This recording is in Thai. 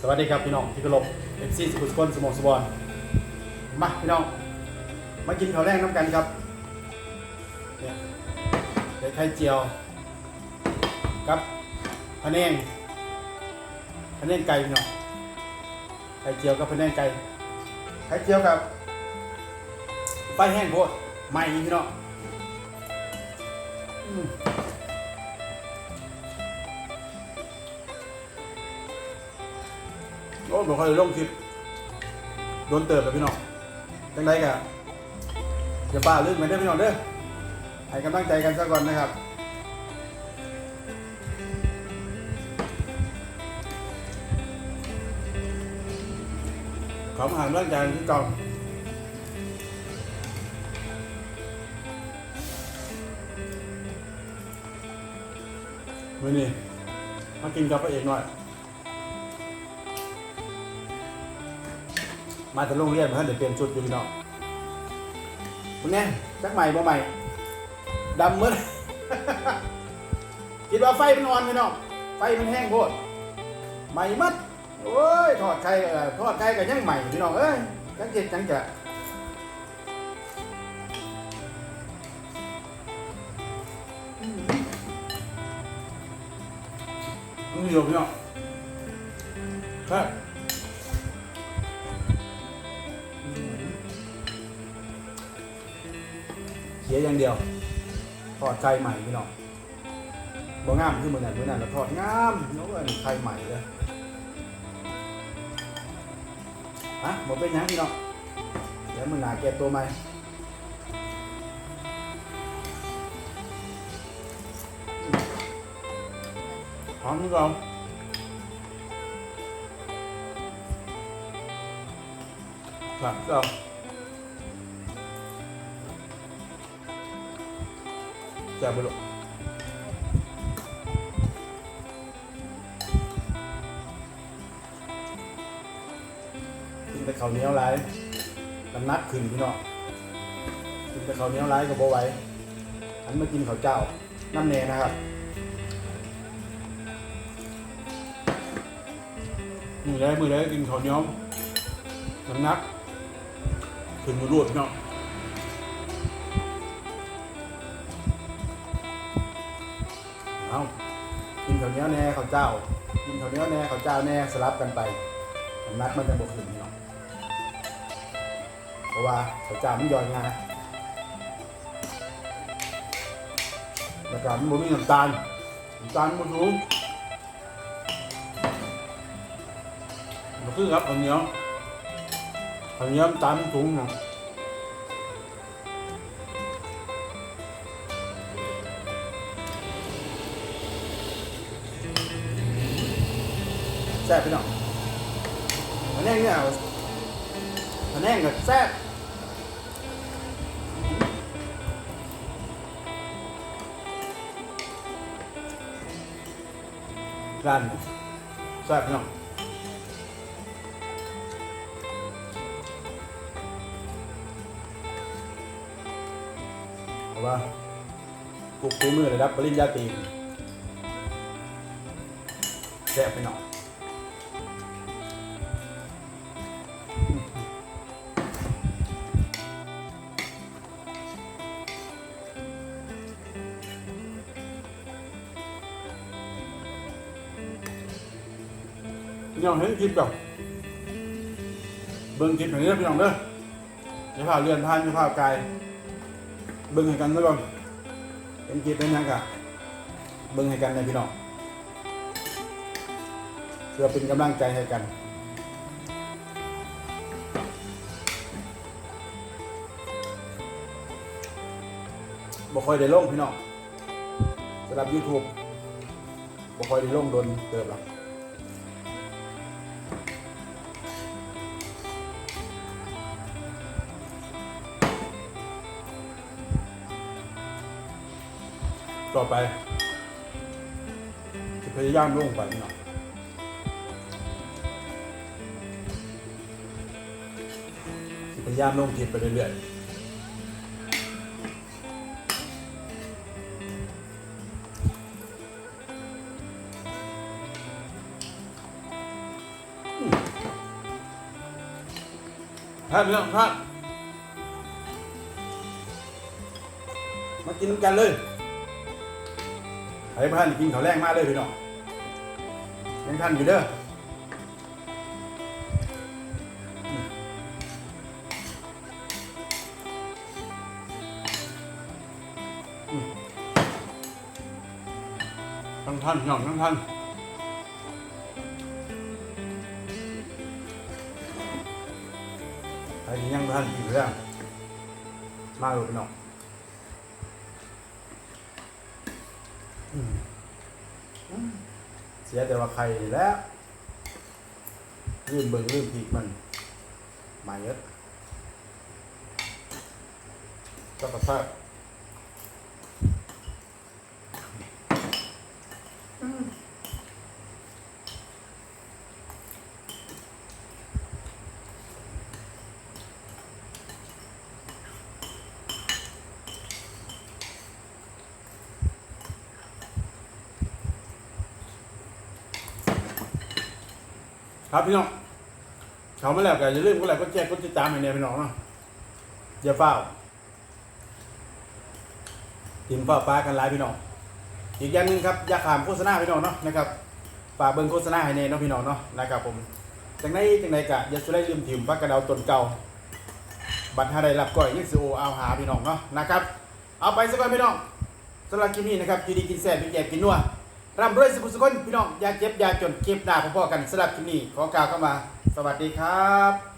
สวัสดีครับพี่น้องที่เคารพเอฟซีสกุลสกลสมองสบอนมาพี่น้อง มากินข้าวแรกน้ำกันครับเนี่ยได้ไข่เจียวกับพะแนงพะแนงไก่พี่น้องไข่เจียวกับพะแนงไก่ไข่เจียวกับไฟแห้งโพดใหม่พี่น้อง อืมโอ้ผมเคยลงคลิปโดนเติบแล้วพี่น้องจังไรกะอย่าบ้าเรื่องไปเด้อพี่น้องเด้อให้กำลังใจกันซะก่อนนะครับขอมาหารร่างกายที่กองมื่อนี้มากินกับพระเอกหน่อย มาจากโรงเรียนเพื่อนเดี๋ยวเปลี่ยนชุดอยู่พี่น้องคุณแน่จักใหม่บ่ใหม่ดำมืดคิดว่าไฟมันอ่อนพี่น้องไฟมันแห้งโพดใหม่มัดโอ้ยทอดไข่เอ่อทอดไข่ก็ยังใหม่พี่น้องเอ้ยจังเจ็ดจังจะนี่อยู่พี่น้องครับ เขียอย่างเดียวทอดไข่ใหม่พี่น้องบ่งามคือมือนั้นมือนั้นเราทอดงามเนาะว่านี่ไข่ใหม่เลยฮะบ่เป็นหยังพี่น้องเดี๋ยวมือหนาเก็บตัวใหม่หอมพี่น้องครับพี่น้อง แซ่บไปลูกกินแต่ข้าวเหนียวไรน้ำนักขึ้นพี่น้องกินแต่ข้าวเหนียวไรก็บ่ไหวอันมากินข้าวเจ้าน้ำแหน่นะครับมือไรกมือไรกกินข้าวเหนียวน้ำนักขึ้นมารวดพี่น้อง เอากินข้าวเหนียวแน่ข้าวเจ้า กินข้าวเหนียวแน่ข้าวเจ้าแน่สลับกันไปน้ำหนักมันจะบกขึ้นเนาะเพราะว่าข้าวเจ้ามันย่อยง่ายแล้วก็มันบ่มีน้ำตาลน้ำตาลมันสูงมันคือครับข้าวเหนียวข้าวเหนียวน้ำตาลมันสูงเนาะ แซ่บพี่น้องมันแน่งเนี่ยมันแน่งกับแซ่บร้านแซ่บพี่น้องเพราะว่าปลูกฝีมือระดับปริญญาตรีแซ่บพี่น้อง พี่น้องเห็นคลิปแบบเบิ่งคลิปอย่างนี้นะพี่น้องเด้อจะพาเรือนท่านจะพาไกายเบิ่งให้กันซะก่อนเป็นคลิปเป็นยังกะเบิ่งให้กันนะพี่น้องเพื่อเป็นกำลังใจให้กันบ่ค่อยได้ลงพี่น้องสำหรับ YouTube บ่ค่อยได้ลงโดนเติบหรอก ต่อไปจะพยายามลงไปหน่อยจะพยายามลงคลิปไปเรื่อยๆพลาดพี่น้องพลาดมากินกันเลย ไอ้พันกินข้าวแรงมากเลยพี่น้องยังทันอยู่เด้อทั้งท่านพี่น้องทั้งท่านใครที่ยังทันกินเรื่อมาเลยพี่น้อง เสียแต่ว่าใครแล้วลืมเบิ่งลืมผิดมันมาเยอะก็ประสาท ครับพี่น้องเขามาแล้วก็อย่าลืมก็แล้วก็แจ้งก็ติดตามให้เนี่ยพี่น้องเนาะอย่าเฝ้าทีมเฝ้าปลากันหลายพี่น้องอีกอย่างหนึงครับอย่าขามโฆษณาพี่น้องเนาะนะครับฝากเบิ่งโฆษณาให้เนี่ยเนาะพี่น้องเนาะนะครับผมจังไดจังไดกะอย่าสุดได้ลืมทีมปลากระเดาตนเก่า บัตรหาได้รับก่อยยังสิโอเอาหาพี่น้องเนาะนะครับ เอาไปสักก่อนพี่น้องสำหรับคลิปนี้นะครับกินดีกินแซ่บกินแย่กินนัว ร่ำรวยสุขสุขคนพี่น้องอย่าเจ็บอย่าจนเก็บหน้าพ่อๆกันสำหรับคลิปนี้ขอกล่าวเข้ามา สวัสดีครับ